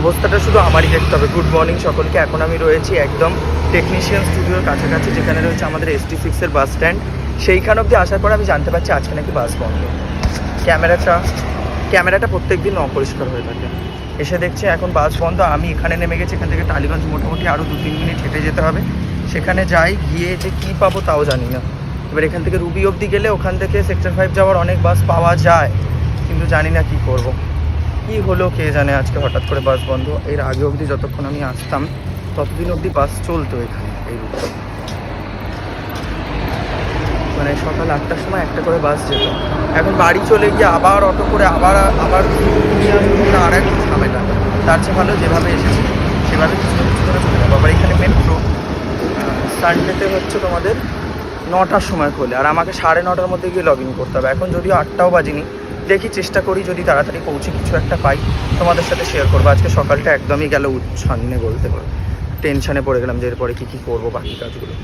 অবস্থাটা শুধু আমারই দেখতে হবে। গুড মর্নিং সকলকে। এখন আমি রয়েছি একদম টেকনিশিয়ান স্টুডিওর কাছাকাছি, যেখানে রয়েছে আমাদের এস টি সিক্সের বাস স্ট্যান্ড সেইখান অবধি আসার পর আমি জানতে পারছি আজকে নাকি বাস বন্ধ। ক্যামেরাটা ক্যামেরাটা প্রত্যেক দিন অপরিষ্কার হয়ে থাকে। এসে দেখছি এখন বাস বন্ধ। আমি এখানে নেমে গেছি, এখান থেকে টালিগঞ্জ মোটামুটি আরও দু তিন মিনিট হেঁটে যেতে হবে। সেখানে যাই, গিয়ে যে কী পাবো তাও জানি না। এবার এখান থেকে রুবি অবধি গেলে ওখান থেকে সেক্টর ফাইভ যাওয়ার অনেক বাস পাওয়া যায়। কিন্তু জানি না কী করব। কি হলো কে জানে আজকে হঠাৎ করে বাস বন্ধ। এর আগে অবধি যতক্ষণ আমি আসতাম, ততদিন অবধি বাস চলতো এখানে, এই রুটে। মানে সকাল আটটার সময় একটা করে বাস যেত। এখন বাড়ি চলে গিয়ে আবার অটো করে আবার আবার আর এক ঝামেলা তার চেয়ে ভালো যেভাবে এসেছে, সেভাবে কিছু কিছু করে চলে যাব। আবার এখানে মেট্রো সানডেতে হচ্ছে তোমাদের নটার সময় খোলে। আর আমাকে সাড়ে নটার মধ্যে গিয়ে লগ ইন করতে হবে। এখন যদিও আটটাও বাজিনি দেখি, চেষ্টা করি যদি তাড়াতাড়ি পৌঁছে কিছু একটা পাই, তোমাদের সাথে শেয়ার করব। আজকে সকালটা একদমই গেল উচ্ছন্নে বলতে পারো টেনশনে পড়ে গেলাম যে এরপরে কী কী করব বাকি কাজগুলো।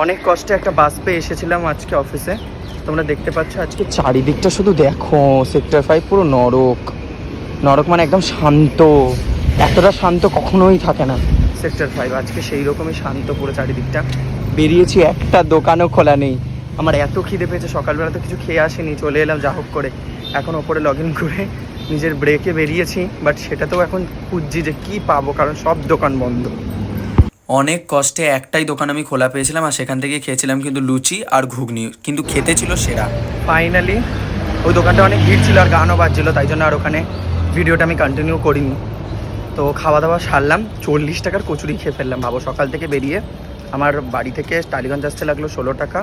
অনেক কষ্টে একটা বাস পেয়ে এসেছিলাম আজকে অফিসে তোমরা দেখতে পাচ্ছ আজকে চারিদিকটা শুধু দেখো সেক্টর ফাইভ পুরো নরক। নরক মানে একদম শান্ত। এতটা শান্ত কখনোই থাকে না। সেক্টর ফাইভ আজকে সেই রকমই শান্ত পুরো চারিদিকটা। বেরিয়েছি একটা দোকানও খোলা নেই। আমার এত খিদে পেয়েছে সকালবেলা তো কিছু খেয়ে আসিনি চলে এলাম যা হোক করে। এখন ওপরে লগ ইন করে নিজের ব্রেকে বেরিয়েছি বাট সেটাতেও এখন খুঁজছি যে কী পাবো কারণ সব দোকান বন্ধ। অনেক কষ্টে একটাই দোকান আমি খোলা পেয়েছিলাম আর সেখান থেকে খেয়েছিলাম কিন্তু লুচি আর ঘুগনি, কিন্তু খেতে ছিল সেরা। ফাইনালি ওই দোকানটা অনেক ভিড় ছিল আর গানও বাজছিল, তাই জন্য আর ওখানে ভিডিওটা আমি কন্টিনিউ করিনি। তো খাওয়া দাওয়া সারলাম, চল্লিশ টাকার কচুরি খেয়ে ফেললাম। ভাবো, সকাল থেকে বেরিয়ে আমার বাড়ি থেকে টালিগঞ্জ আসতে লাগল ষোলো টাকা,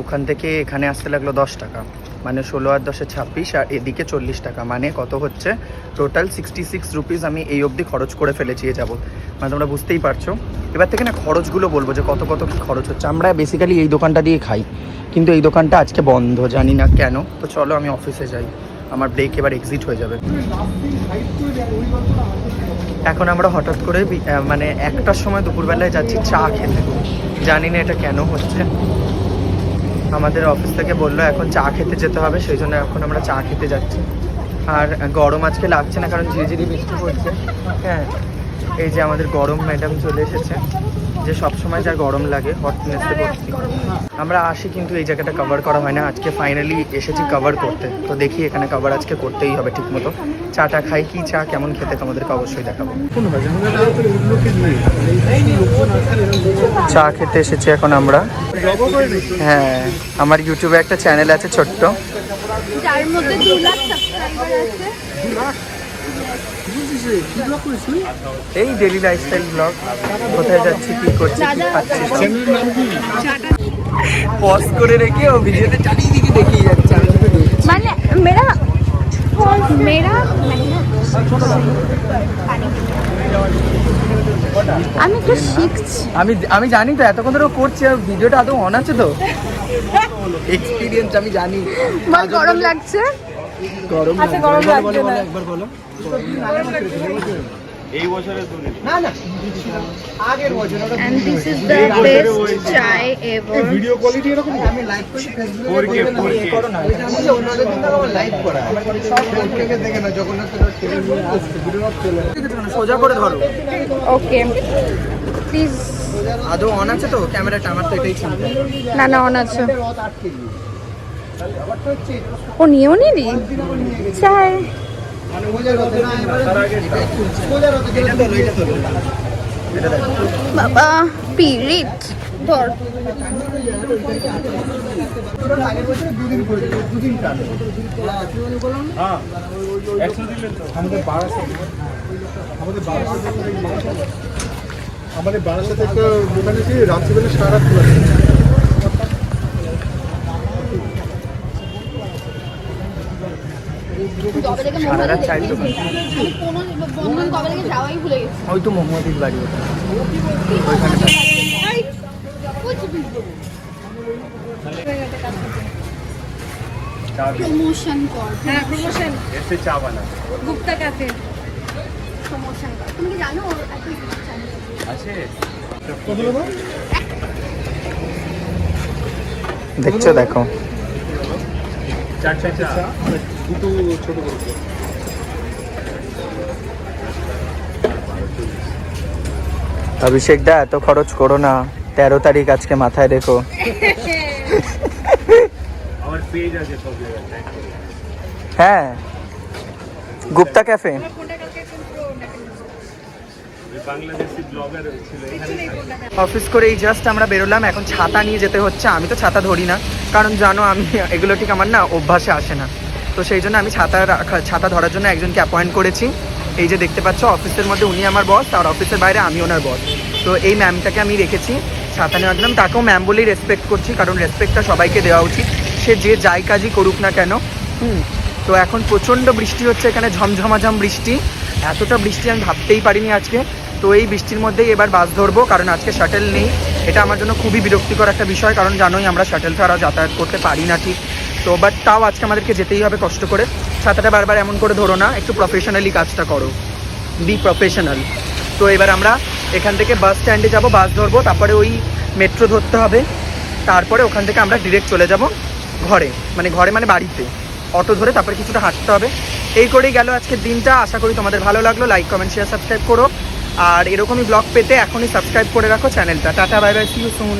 ওখান থেকে এখানে আসতে লাগল দশ টাকা। মানে ষোলো আর দশে ছাব্বিশ, আর এদিকে চল্লিশ টাকা। মানে কত হচ্ছে? টোটাল সিক্সটি সিক্স রুপিস আমি এই অবধি খরচ করে ফেলেছি এ যাব মানে তোমরা বুঝতেই পারছ। এবার থেকে না খরচগুলো বলব যে কত কত কী খরচ হচ্ছে। আমরা বেসিক্যালি এই দোকানটা দিয়ে খাই। কিন্তু এই দোকানটা আজকে বন্ধ, জানি না কেন। তো চলো আমি অফিসে যাই। আমার ব্রেক এবার এক্সিট হয়ে যাবে। এখন আমরা হঠাৎ করে মানে একটার সময় দুপুরবেলায় যাচ্ছি, চা খেতে। জানি না এটা কেন হচ্ছে। আমাদের অফিস থেকে বলল, এখন চা খেতে যেতে হবে, সেই জন্য এখন আমরা চা খেতে যাচ্ছি। আর গরম আজকে লাগছে না, কারণ ঝিরিঝিরি বৃষ্টি পড়ছে। হ্যাঁ এই যে আমাদের গরম ম্যাডাম চলে এসেছে। যে সবসময় যা গরম লাগে হটনেসে ভর্তি। আমরা আসি কিন্তু এই জায়গাটা কভার করা হয় না। আজকে ফাইনালি এসেছি কভার করতে। তো দেখি এখানে কভার আজকে করতেই হবে ঠিক মতো চাটা খাই কি চা, কেমন খেতে তোমাদেরকে অবশ্যই দেখাবো। চা খেতে এসেছি এখন আমরা। হ্যাঁ আমার ইউটিউবে একটা চ্যানেল আছে ছোট্ট। এই ডেলি লাইফস্টাইল ব্লগ কোথায় যাচ্ছি কি করছি কি খাচ্ছি পজ করে রেখে ও ভিডিওতে চারিদিকে দেখিয়ে যাচ্ছে আমি শুধু মানে মেরা মেরা আমি একটু শিখছি। আমি আমি জানি তো এতক্ষণ ধরে করছে আর ভিডিওটা আদৌ অন আছে তো? এক্সপিরিয়েন্স আমি জানি। গরম লাগছে? গরম আচ্ছা গরম লাগছে না। একবার বলো। and this is the best chai ever video quality এরকম আমি লাইভ করি ফেসবুকে এ করো না। আমি অন্যদের দিন আমার লাইভ করা। সব থেকে দেখে না জগন্নাথ সোজা করে ধরো। ওকে প্লিজ আদৌ অন আছে তো? ক্যামেরাটা আমার তো এটাই চিন্তা না না অন আছে। ও নিয়েও নিলি? চাই। বাবা, পিরিট। ধর। আমাদের বারাসাতে একটা দোকান রাত্রিবেলা সারা রাত খোলা থাকে। কবে থেকে সারা রাত ওই তো বাড়ি হ্যাঁ গুপ্তা তুমি জানো আছে। দেখছ দেখো। চা। দুটো ছোট করে। অভিষেক দা এত খরচ করো না। তেরো তারিখ আজকে মাথায় রেখো। হ্যাঁ। গুপ্তা ক্যাফে। বাংলাদেশি ব্লগার ছিল এখানে অফিস করে এই জাস্ট আমরা বেরোলাম এখন ছাতা নিয়ে যেতে হচ্ছে আমি তো ছাতা ধরি না। কারণ জানো আমি এগুলো ঠিক আমার না অভ্যাসে আসে না। তো সেই জন্য আমি ছাতা রাখা ছাতা ধরার জন্য একজনকে অ্যাপয়েন্ট করেছি। এই যে দেখতে পাচ্ছ অফিসের মধ্যে উনি আমার বস আর অফিসের বাইরে আমি ওনার বস তো এই ম্যামটাকে আমি রেখেছি, ছাতা নেওয়ার জন্য। তাকেও ম্যাম বলেই রেসপেক্ট করছি, কারণ রেসপেক্টটা সবাইকে দেওয়া উচিত। সে যে যাই কাজই করুক না কেন, হুম। তো এখন প্রচণ্ড বৃষ্টি হচ্ছে, এখানে ঝমঝমাঝম বৃষ্টি। এতটা বৃষ্টি আমি ভাবতেই পারিনি আজকে। তো এই বৃষ্টির মধ্যেই এবার বাস ধরবো, কারণ আজকে শাটেল নেই। এটা আমার জন্য খুবই বিরক্তিকর একটা বিষয়, কারণ জানোই আমরা শাটেল ছাড়া যাতায়াত করতে পারি না ঠিক। তো বাট তাও আজকে আমাদেরকে যেতেই হবে কষ্ট করে। ছাতাটা বারবার এমন করে ধরো না, একটু প্রফেশনালি কাজটা করো। বি প্রফেশনাল তো এবার আমরা এখান থেকে বাস স্ট্যান্ডে যাব বাস ধরবো, তারপরে ওই মেট্রো ধরতে হবে। তারপরে ওখান থেকে আমরা ডিরেক্ট চলে যাব ঘরে মানে ঘরে মানে বাড়িতে। অটো ধরে তারপরে কিছুটা হাঁটতে হবে। এই করেই গেল আজকের দিনটা। আশা করি তোমাদের ভালো লাগল। লাইক কমেন্ট শেয়ার সাবস্ক্রাইব করো। আর এরকমই ব্লগ পেতে এখনই সাবস্ক্রাইব করে রাখো চ্যানেলটা। Tata bye bye see you soon